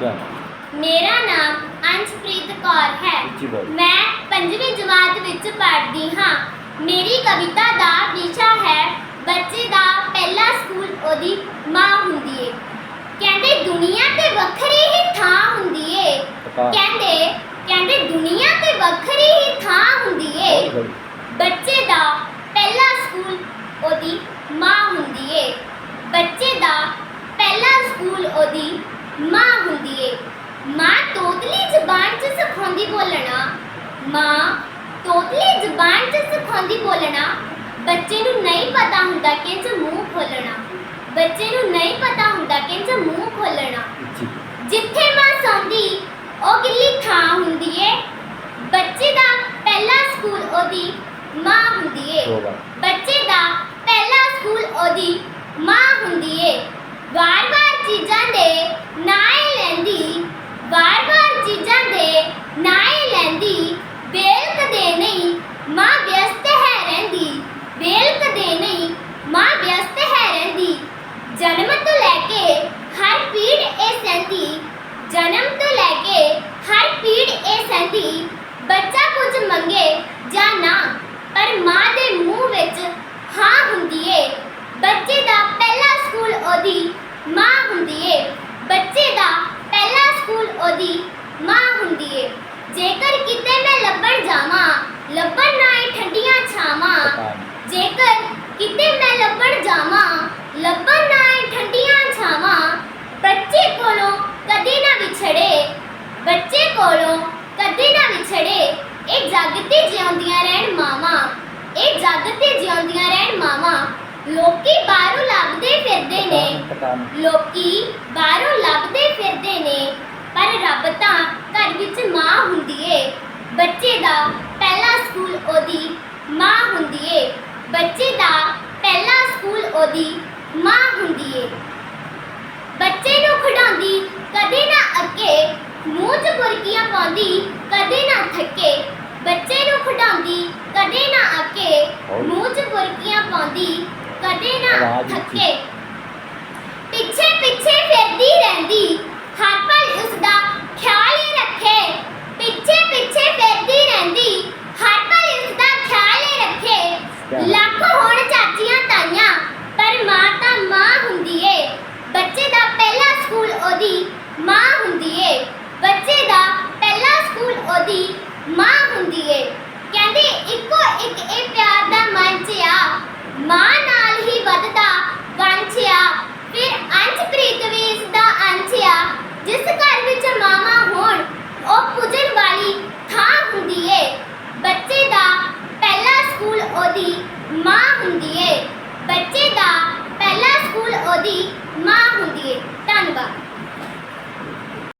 ਕਿਆ ਮੇਰਾ ਨਾਮ ਅੰਸ਼ਪ੍ਰੀਤ ਕੌਰ ਹੈ। ਬੋਲ ਮੈਂ ਪੰਜਵੀਂ ਜਮਾਤ ਵਿੱਚ ਪੜ੍ਹਦੀ ਹਾਂ। ਮੇਰੀ ਕਵਿਤਾ ਦਾ ਵਿਸ਼ਾ ਹੈ ਬੱਚੇ ਦਾ ਪਹਿਲਾ ਸਕੂਲ ਉਹਦੀ ਮਾਂ ਹੁੰਦੀ ਏ। ਕਹਿੰਦੇ ਦੁਨੀਆ ਤੇ ਵੱਖਰੀ ਹੀ ਥਾਂ ਹੁੰਦੀ ਏ। ਪਤਾ। ਕਹਿੰਦੇ ਕਹਿੰਦੇ ਦੁਨੀਆ ਤੇ ਵੱਖਰੀ ਹੀ ਥਾਂ ਹੁੰਦੀ ਏ। ਬਹੁਤ ਬੱਚੇ ਦਾ ਪਹਿਲਾ ਸਕੂਲ ਉਹਦੀ ਮਾਂ ਹੁੰਦੀ ਏ। ਬੱਚੇ ਦਾ ਪਹਿਲਾ ਸਕੂਲ ਉਹਦੀ ਮਾਂ ਹੁੰਦੀ ਏ। ਮਾਂ ਤੋਤਲੀ ਜ਼ਬਾਨ 'ਚ ਸਿਖਾਉਂਦੀ ਬੋਲਣਾ। ਮਾਂ ਤੋਤਲੀ ਜ਼ਬਾਨ 'ਚ ਸਿਖਾਉਂਦੀ ਬੋਲਣਾ। ਬੱਚੇ ਨੂੰ ਨਹੀਂ ਪਤਾ ਹੁੰਦਾ ਕਿ ਇੰਜ ਮੂੰਹ ਖੋਲਣਾ। ਬੱਚੇ ਨੂੰ ਨਹੀਂ ਪਤਾ ਹੁੰਦਾ ਕਿ ਇੰਜ ਮੂੰਹ ਖੋਲਣਾ। ਜਿੱਥੇ ਮਾਂ ਸੌਂਦੀ ਉਹ ਗਿੱਲੀ ਥਾਂ ਹੁੰਦੀ ਏ। ਬੱਚੇ ਦਾ ਪਹਿਲਾ ਸਕੂਲ ਉਹਦੀ ਮਾਂ ਹੁੰਦੀ ਏ। ਬੱਚੇ ਦਾ ਪਹਿਲਾ ਸਕੂਲ ਉਹਦੀ ਮਾਂ ਹੁੰਦੀ ਏ। ਵਾਰ-ਵਾਰ ਚੀਜ਼ਾਂ ਦੇ ਨਾਏ ਲੈਂਦੀ ਵਾਰ-ਵਾਰ ਚੀਜ਼ਾਂ ਦੇ ਨਾਏ ਲੈਂਦੀ ਵੇਲ ਕਦੇ ਨਹੀਂ, ਮਾਂ ਵਿਅਸਤ ਹੈ ਰਹਿੰਦੀ ਵੇਲ ਕਦੇ ਨਹੀਂ, ਮਾਂ ਵਿਅਸਤ ਹੈ ਰਹਿੰਦੀ। ਜਨਮ ਤੋਂ ਲੈ ਕੇ ਹਰ ਪੀੜ ਇਹ ਸਹਿੰਦੀ, ਜਨਮ ਤੋਂ ਲੈ ਕੇ ਹਰ ਪੀੜ ਇਹ ਸਹਿੰਦੀ, ਬੱਚਾ ਕੁਝ ਮੰਗੇ ਜਾਂ ਨਾ ਪਰ ਮਾਂ ਦੇ ਮੂੰਹ ਵਿੱਚ ਹਾਂ ਹੁੰਦੀ ਏ ਬੱਚੇ ਦਾ ਪਹਿਲਾ ਸਕੂਲ ਉਹਦੀ ਮਾਂ ਹੁੰਦੀ ਏ ਬੱਚੇ ਦਾ ਪਹਿਲਾ ਸਕੂਲ ਉਹਦੀ ਮਾਂ ਹੁੰਦੀ ਏ। ਜੇਕਰ ਕਿਤੇ ਮੈਂ ਲੱਭਣ ਜਾਵਾਂ ਲੱਭਣ ਨਾ ਏ ਠੰਡੀਆਂ ਛਾਵਾਂ। ਜੇਕਰ ਕਿਤੇ ਮੈਂ ਲੱਭਣ ਜਾਵਾਂ ਲੱਭਣ ਨਾ ਏ ਠੰਡੀਆਂ ਛਾਵਾਂ ਬੱਚੇ ਕੋਲੋਂ ਕਦੇ ਨਾ ਵਿਛੜੇ। ਬੱਚੇ ਕੋਲੋਂ ਕਦੇ ਨਾ ਵਿਛੜੇ। ਇਹ ਜੱਗ ਤੇ ਜਿਉਂਦੀਆਂ ਰਹਿਣ ਮਾਵਾਂ। ਇਹ ਜੱਗ ਤੇ ਜਿਉਂਦੀਆਂ ਰਹਿਣ ਮਾਵਾਂ। ਲੋਕੀ ਬਾਹਰੋਂ ਲੱਭਦੇ ਫਿਰਦੇ ਨੇ। ਲੋਕੀ ਬਾਹਰੋਂ ਲੱਭਦੇ ਫਿਰਦੇ ਨੇ। ਪਰ ਰੱਬ ਤਾਂ ਘਰ ਵਿੱਚ ਮਾਂ ਹੁੰਦੀ ਏ। ਬੱਚੇ ਦਾ ਪਹਿਲਾ ਸਕੂਲ ਉਹਦੀ ਮਾਂ ਹੁੰਦੀ ਏ। ਬੱਚੇ ਦਾ ਪਹਿਲਾ ਸਕੂਲ ਉਹਦੀ ਮਾਂ ਹੁੰਦੀ ਏ। ਬੱਚੇ ਨੂੰ ਖਿਡਾਉਂਦੀ ਕਦੇ ਨਾ ਅੱਕੇ ਮੂੰਹ 'ਚ ਬੁਰਕੀਆਂ ਪਾਉਂਦੀ ਕਦੇ ਨਾ ਥੱਕੇ। ਬੱਚੇ ਨੂੰ ਖਿਡਾਉਂਦੀ ਕਦੇ ਨਾ ਅੱਕੇ ਮੂੰਹ 'ਚ ਬੁਰਕੀਆਂ ਪਾਉਂਦੀ ਕਦੇ ਨਾ। ਥੱਕੇ। ਪਿੱਛੇ ਪਿੱਛੇ ਫਿਰਦੀ ਰਹਿੰਦੀ। ਮਾਂ ਹੁੰਦੀ ਏ। ਬੱਚੇ ਦਾ ਪਹਿਲਾ ਸਕੂਲ ਉਹਦੀ ਮਾਂ ਹੁੰਦੀ ਏ। ਧੰਨਵਾਦ।